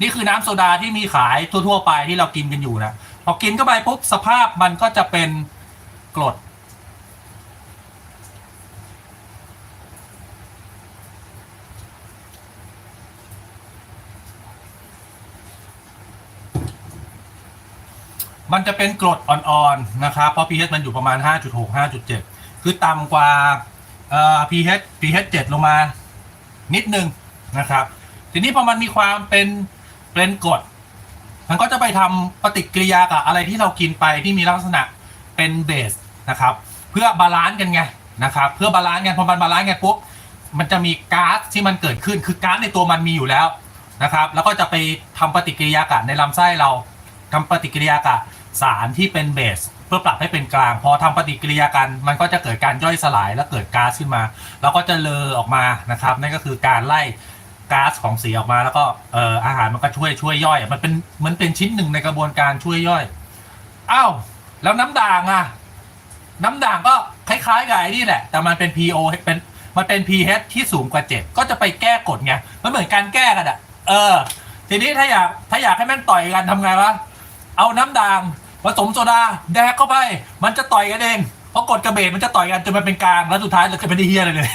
นี่คือน้ำโซดาที่มีขายทั่วๆไปที่เรากินกันอยู่นะพอกินเข้าไปปุ๊บสภาพมันก็จะเป็นกรด มันจะเป็นกรดอ่อนๆนะครับเพราะ pH มันอยู่ประมาณ 5.6 5.7 คือต่ำกว่าเอ่อ pH pH 7 ลงมานิดนึงนะครับ ทีนี้พอมันมีความเป็น เป็นกรดมันก็จะไปทำปฏิกิริยากับอะไรที่เรากินไปที่มีลักษณะเป็นเบสนะครับ เพื่อบาลานซ์กันไงนะครับ เพื่อบาลานซ์กันพอมันบาลานซ์กันปุ๊บมันจะมีก๊าซที่มันเกิดขึ้นคือก๊าซในตัวมันมีอยู่แล้วนะครับ แล้วก็จะไปทำปฏิกิริยากับในลำไส้เราทำปฏิกิริยากับสารที่เป็นเบสเพื่อปรับให้เป็นกลาง พอทำปฏิกิริยากันมันก็จะเกิดการย่อยสลายและเกิดก๊าซขึ้นมา แล้วก็จะเลอออกมานะครับนั่นก็คือการไล่ ก๊าซของสีออกมา แล้วก็เอ่ออาหารมันก็ช่วยช่วยย่อย มันเป็นมันเป็นชิ้นหนึ่งในกระบวนการช่วยย่อยอ้าวแล้วน้ำด่างอะน้ำด่างก็คล้ายๆกับไอ้นี่แหละ แต่มันเป็น PO เป็นมันเป็น pH ที่สูงกว่า7ก็จะไปแก้กฎไงมันเหมือนการแก้กันอะเออ ทีนี้ถ้าอยากถ้าอยากให้แม่งต่อยกันทำไงวะเอาน้ำด่างผสมโซดาแดกเข้าไป มันจะต่อยกันเองเพราะกฎกระเบนมันจะต่อยกันจนมันเป็นกลางแล้วสุดท้ายเราจะไม่ได้เฮียอะไรเลย